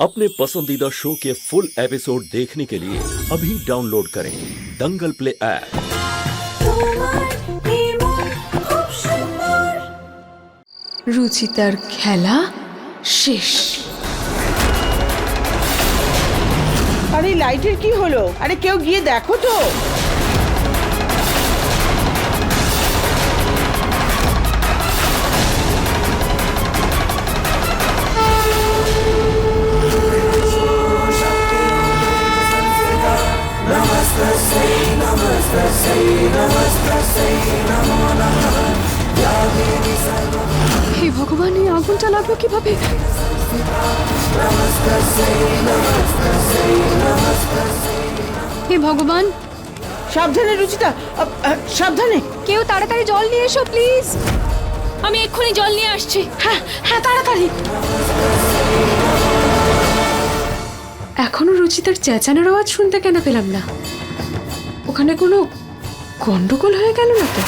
अपने पसंदीदा शो के फुल एपिसोड देखने के लिए अभी डाउनलोड करें दंगल प्ले ऐप তোমার নির্মল খুব সুন্দর রুচিতার খেলা শেষ আরে এই লাইটের কি হলো আরে কেউ গিয়ে দেখো তো হে ভগবান এই আগুনটা লাগল কীভাবে? হে ভগবান। সাবধানে রুচিতা। আ, আ, সাবধানে। কেউ তাড়াতাড়ি জল নিয়ে এসো প্লিজ। আমি এক্ষুনি জল নিয়ে আসছি। হ্যাঁ হ্যাঁ তাড়াতাড়ি। এখনও রুচিতার চেঁচানোর আওয়াজ শুনতে কেন পেলাম না? ওখানে কোনো গন্ডগোল হয়ে গেল না তো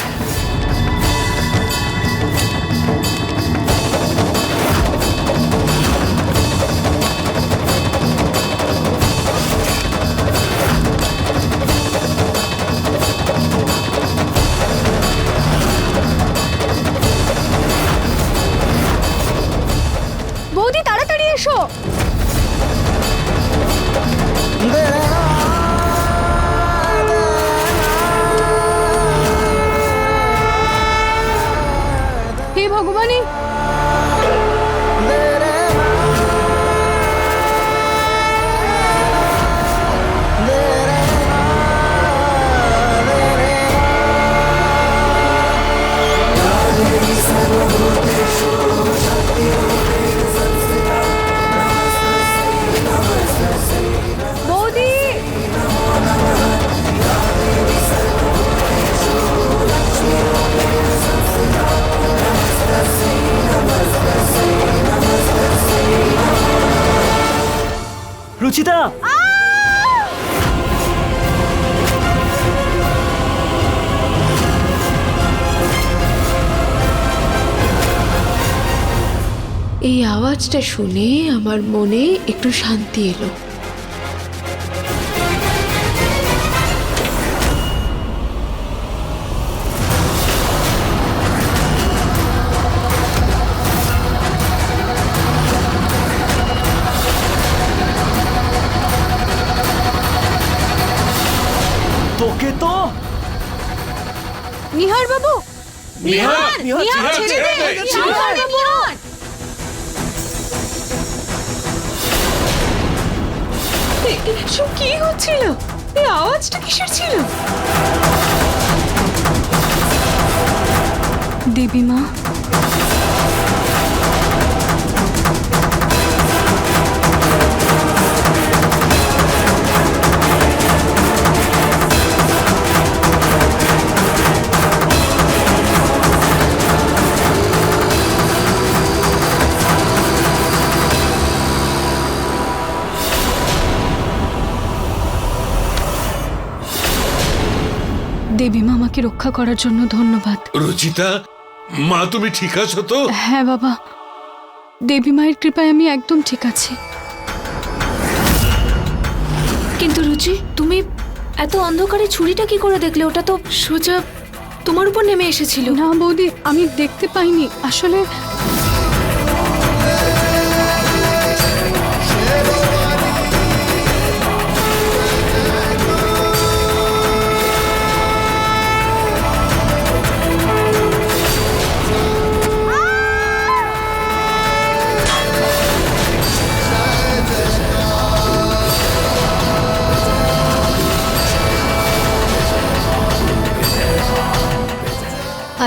হে ভগবানই এই আওয়াজটা শুনে আমার মনে একটু শান্তি এলো তোকে তো নিহার বাবু নিহার, নিহার, ছেড়ে দে, নিহার বাবু। এসব কি হচ্ছিল? এই আওয়াজটা কিসের ছিল? দেবী মা আমাকে রক্ষা করার জন্য ধন্যবাদ। রুচিতা মা তুমি ঠিক আছো তো? হ্যাঁ বাবা। দেবী মায়ের কৃপায় আমি একদম ঠিক আছি। কিন্তু রুচি তুমি এত অন্ধকারে ছুরিটা কি করে দেখলে? ওটা তো সোজা তোমার উপর নেমে এসেছিল। না বৌদি আমি দেখতে পাইনি। আসলে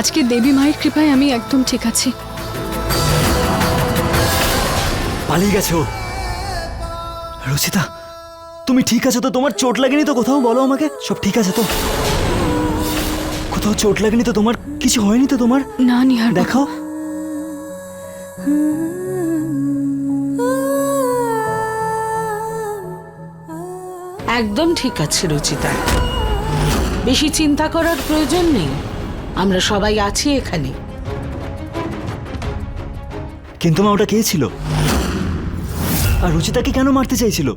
আজকে দেবী মায়ের কৃপায় আমি একদম ঠিক আছি। পালিয়ে গেছে ও। রুচিতা তুমি ঠিক আছো তো? তোমার চোট লাগেনি তো? কোথাও বলো আমাকে। সব ঠিক আছে তো? কোথাও চোট লাগেনি তো? তোমার কিছু হয়নি তো তোমার? না নিহার। দেখাও। একদম ঠিক আছে রুচিতা। বেশি চিন্তা করার প্রয়োজন নেই। আমরা সবাই আছি এখানে। কিন্তু মা ওটা কে ছিল? আর রুচিতাকে কেন মারতে চাইছিল?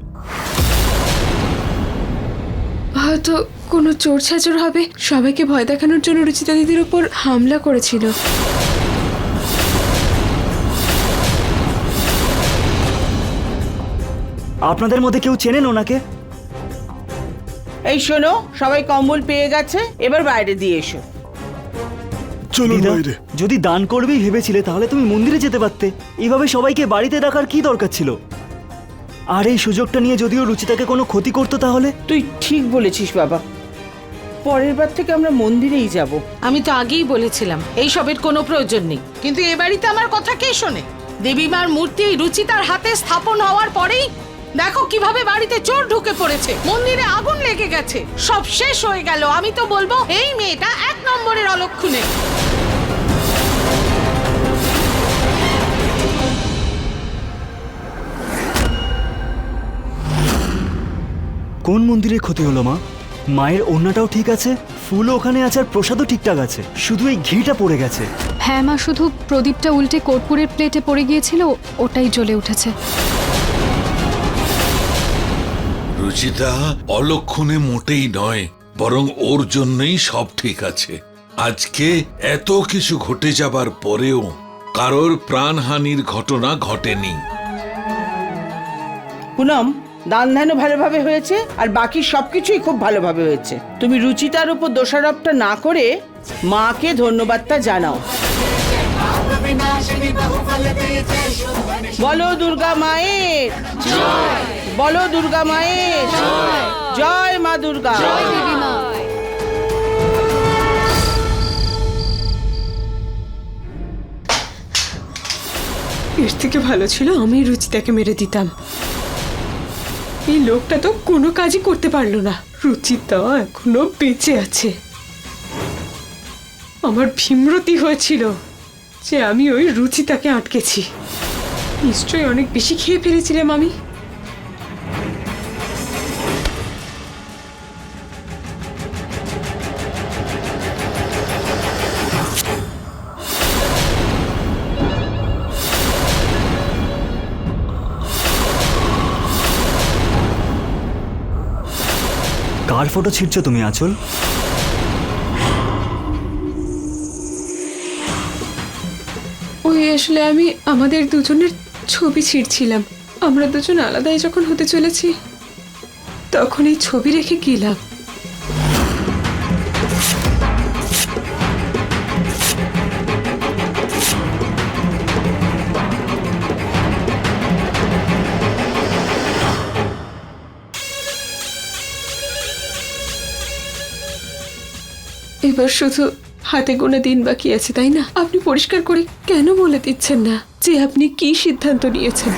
হয়তো কোনো চোর ছাচর হবে। সবাইকে ভয় দেখানোর জন্য রুচিতা দিদির উপর হামলা করেছিল। আপনাদের মধ্যে কেউ চেনেন ওনাকে? এই শোনো সবাই কম্বল পেয়ে গেছে এবার বাইরে দিয়ে এসো। দিদা, যদি দান করবেই ভেবেছিলে তাহলে তুমি মন্দিরে যেতে পারতে। এইভাবে সবাইকে বাড়িতে ডাকার কি দরকার ছিল? আর এই সুযোগটা নিয়ে যদিও রুচিতাকে কোনো ক্ষতি করতো তাহলে? তুই ঠিক বলেছিস বাবা। পরের বার থেকে আমরা মন্দিরেই যাব। আমি তো আগেই বলেছিলাম এই সবের কোনো প্রয়োজন নেই। কিন্তু এ বাড়িতে আমার কথা কে শোনে? দেবী মার মূর্তি রুচিতার হাতে স্থাপন হওয়ার পরেই দেখো কীভাবে বাড়িতে চোর ঢুকে পড়েছে। মন্দিরে আগুন লেগে গেছে। সব শেষ হয়ে গেল আমি তো বলব এই মেয়েটা এক নম্বরের অলক্ষণে। কোন মন্দিরে ক্ষতি হলো মা? মায়ের ওড়নাটাও ঠিক আছে ফুলও ওখানে আছে আর প্রসাদও ঠিকঠাক আছে। শুধু এই ঘিটা পড়ে গেছে। হ্যাঁ মা শুধু প্রদীপটা উল্টে কর্পূরের প্লেটে পড়ে গিয়েছিল ওটাই জ্বলে উঠেছে। রুচিতা অলক্ষণে মোটেই নয় বরং ওর জন্যই সব ঠিক আছে। আজকে এত কিছু ঘটে যাবার পরেও কারোর প্রাণহানির ঘটনা ঘটেনি। পুনম দান ধ্যানও ভালোভাবে হয়েছে আর বাকি সব কিছুই খুব ভালোভাবে হয়েছে। তুমি রুচিতার উপর দোষারোপটা না করে মাকে ধন্যবাদটা জানাও। বলো দুর্গা মায়ের। বলো দুর্গা মায়ের। জয় মা দুর্গা। এর থেকে ভালো ছিল আমি রুচিতাকে মেরে দিতাম। এই লোকটা তো কোনো কাজই করতে পারল না। রুচিতা এখনও বেঁচে আছে। আমার ভীমরতি হয়েছিল যে আমি ওই রুচিতাকে আটকেছি। নিশ্চয়ই অনেক বেশি খেয়ে ফেলেছিলাম আমি কার ফটো ছিঁড়ছো তুমি, আঁচল? ওই আসলে আমি আমাদের দুজনের ছবি ছিঁড়ছিলাম। আমরা দুজন আলাদাই যখন হতে চলেছি, তখন এই ছবি রেখে গেলাম এবার শুধু হাতে গোনা দিন বাকি আছে তাই না? আপনি পরিষ্কার করে কেন বলে দিচ্ছেন না যে আপনি কি সিদ্ধান্ত নিয়েছেন?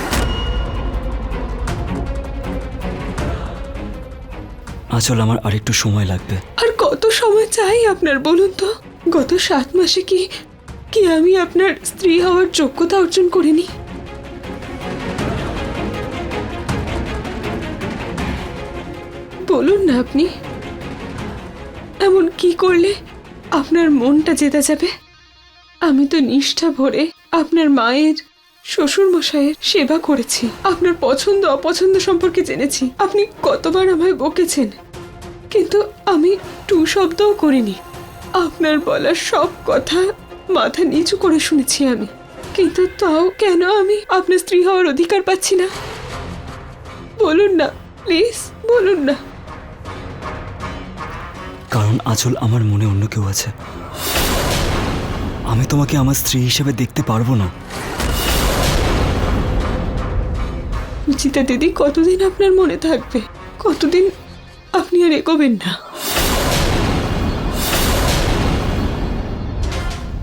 আঁচল আমার আরেকটু সময় লাগবে। আর কত সময় চাই আপনার বলুন তো? গত সাত মাসে কি কি আমি আপনার স্ত্রী হওয়ার যোগ্যতা অর্জন করিনি? বলুন না আপনি। এমন কি করলে আপনার মনটা জেতা যাবে? আমি তো নিষ্ঠা ভরে আপনার মায়ের শ্বশুর মশাইয়ের সেবা করেছি। আপনার পছন্দ, অপছন্দ সম্পর্কে জেনেছি। আপনি কতবার আমায় বকেছেন। কিন্তু আমি টু শব্দও করিনি। আপনার বলা সব কথা মাথা নিচু করে শুনেছি আমি। কিন্তু তাও কেন আমি আপনার স্ত্রী হওয়ার অধিকার পাচ্ছি না? বলুন না, প্লিজ বলুন না। কারণ আঁচল আমার মনে অন্য কেউ আছে। আমি তোমাকে আমার স্ত্রী হিসেবে দেখতে পারব না। রুচিতা দিদি কতদিন আপনার মনে থাকবে? কতদিন আপনি আর এগোবেন না?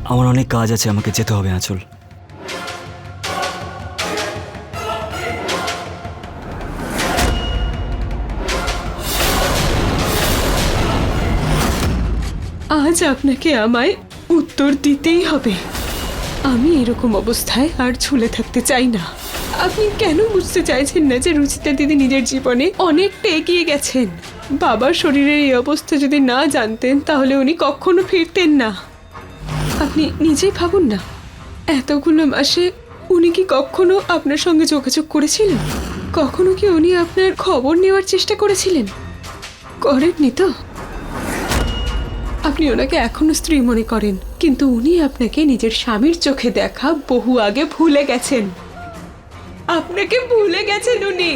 আমার অনেক কাজ আছে আমাকে যেতে হবে আঁচল। আজ আপনাকে আমায় উত্তর দিতেই হবে। আমি এরকম অবস্থায় আর ঝুলে থাকতে চাই না। আপনি কেন বুঝতে চাইছেন না যে রুচিতা দিদি নিজের জীবনে অনেকটা এগিয়ে গেছেন? বাবার শরীরের এই অবস্থা যদি না জানতেন, তাহলে উনি কখনো ফিরতেন না। আপনি নিজেই ভাবুন না, এতগুলো মাসে উনি কি কখনো আপনার সঙ্গে যোগাযোগ করেছিলেন? কখনো কি উনি আপনার খবর নেওয়ার চেষ্টা করেছিলেন? করেননি তো? আপনি ওনাকে এখনও স্ত্রী মনে করেন, কিন্তু উনি আপনাকে নিজের স্বামীর চোখে দেখা বহু আগে ভুলে গেছেন। আপনাকে ভুলে গেছেন উনি।